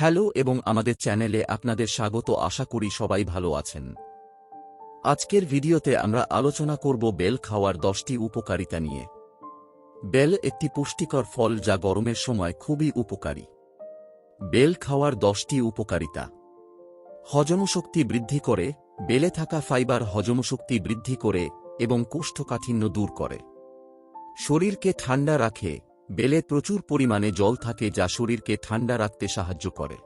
Hello এবং আমাদের চ্যানেলে আপনাদের স্বাগত। আশা করি সবাই ভালো আছেন। আজকের ভিডিওতে আমরা আলোচনা করব বেল খাওয়ার দশটি উপকারিতা নিয়ে। বেল একটি পুষ্টিকর ফল যা গরমের সময় খুবই উপকারী। বেল খাওয়ার দশটি উপকারিতা। হজমশক্তি বৃদ্ধি করে, বেলে থাকা ফাইবার হজমশক্তি বৃদ্ধি করে এবং কোষ্ঠকাঠিন্য দূর করে। শরীরকে ঠান্ডা রাখে বেলে প্রচুর পরিমাণে জল থাকে যা শরীরকে ঠান্ডা রাখতে সাহায্য করে।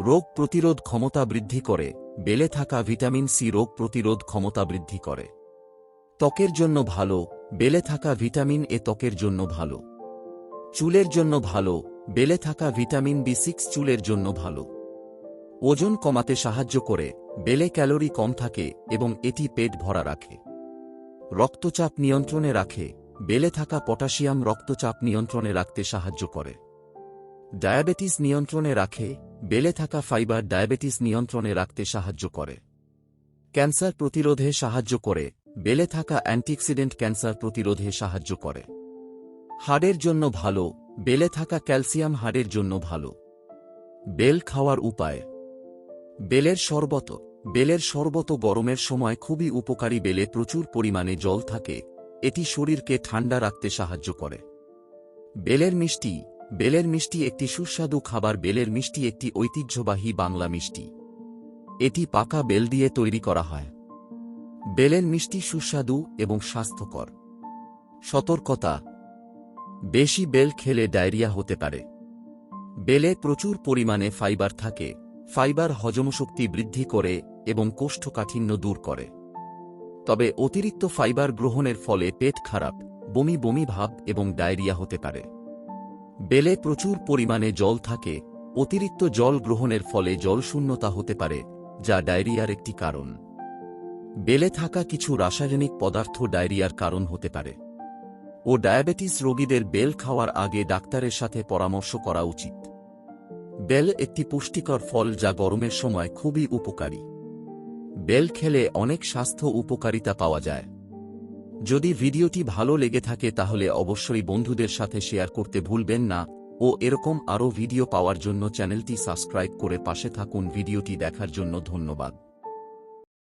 রোগ প্রতিরোধ ক্ষমতা বৃদ্ধি করে, বেলে থাকা ভিটামিন সি রোগ প্রতিরোধ ক্ষমতা বৃদ্ধি করে। ত্বকের জন্য ভালো, বেলে থাকা ভিটামিন এ ত্বকের জন্য ভালো। চুলের জন্য ভালো, বেলে থাকা ভিটামিন বি সিক্স চুলের জন্য ভালো। ওজন কমাতে সাহায্য করে, বেলে ক্যালোরি কম থাকে এবং এটি পেট ভরা রাখে। রক্তচাপ নিয়ন্ত্রণে রাখে বেলে থাকা পটাশিয়াম রক্তচাপ নিয়ন্ত্রণে রাখতে সাহায্য করে। ডায়াবেটিস নিয়ন্ত্রণে রাখে, বেলে থাকা ফাইবার ডায়াবেটিস নিয়ন্ত্রণে রাখতে সাহায্য করে। ক্যান্সার প্রতিরোধে সাহায্য করে, বেলে থাকা অ্যান্টিঅক্সিডেন্ট ক্যান্সার প্রতিরোধে সাহায্য করে। হাড়ের জন্য ভালো, বেলে থাকা ক্যালসিয়াম হাড়ের জন্য ভালো। বেল খাওয়ার উপায়। বেলের শরবত বেলের শরবত গরমের সময় খুবই উপকারী, বেলে প্রচুর পরিমাণে জল থাকে এটি শরীরকে ঠান্ডা রাখতে সাহায্য করে। বেলের মিষ্টি বেলের মিষ্টি একটি সুস্বাদু খাবার, বেলের মিষ্টি একটি ঐতিহ্যবাহী বাংলা মিষ্টি। এটি পাকা বেল দিয়ে তৈরি করা হয়। বেলের মিষ্টি সুস্বাদু এবং স্বাস্থ্যকর। সতর্কতা। বেশি বেল খেলে ডায়রিয়া হতে পারে। বেলে প্রচুর পরিমাণে ফাইবার থাকে। ফাইবার হজমশক্তি বৃদ্ধি করে এবং কোষ্ঠকাঠিন্য দূর করে। তবে অতিরিক্ত ফাইবার গ্রহণের ফলে পেট খারাপ, বমি বমি ভাব এবং ডায়রিয়া হতে পারে। বেলে প্রচুর পরিমাণে জল থাকে, অতিরিক্ত জল গ্রহণের ফলে জলশূন্যতা হতে পারে, যা ডায়রিয়ার একটি কারণ। বেলে থাকা কিছু রাসায়নিক পদার্থ ডায়রিয়ার কারণ হতে পারে। ও ডায়াবেটিস রোগীদের বেল খাওয়ার আগে ডাক্তারের সাথে পরামর্শ করা উচিত। বেল একটি পুষ্টিকর ফল যা গরমের সময় খুবই উপকারী। বেল খেলে অনেক স্বাস্থ্য উপকারিতা পাওয়া যায়। যদি ভিডিওটি ভালো লেগে থাকে তাহলে অবশ্যই বন্ধুদের সাথে শেয়ার করতে ভুলবেন না ও এরকম আরও ভিডিও পাওয়ার জন্য চ্যানেলটি সাবস্ক্রাইব করে পাশে থাকুন। ভিডিওটি দেখার জন্য ধন্যবাদ।